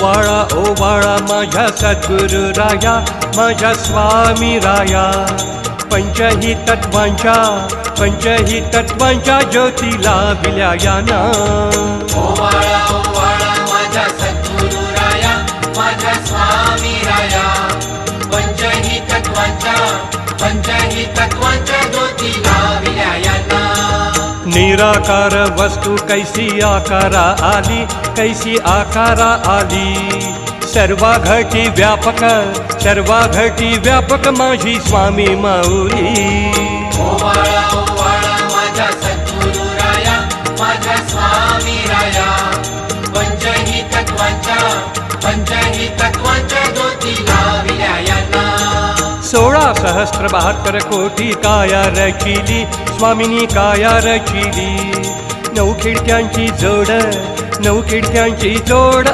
बाळा ओ बाळा माझ्या सद्गुरु राया माझ्या स्वामी राया. पंचही तत्वांच्या पंचही तत्वांच्या ज्योतीला विल्या याना ओवाळा ओवाळा माझ्या सद्गुरु राया माझ्या स्वामी राया. पंचही तत्वांच्या पंचही तत्वांच्या निराकार वस्तु कैसी आकारा आली, कैसी आकारा आली। सर्वाघ की व्यापक सर्वाघ की व्यापक माझी स्वामी माऊली। स्वामी राया। सहस्र बहात्तर कोटी काया रचिली. स्वामिनी काया रचिली. नऊ खिडक्यांची जोड नऊ खिडक्यांची जोड.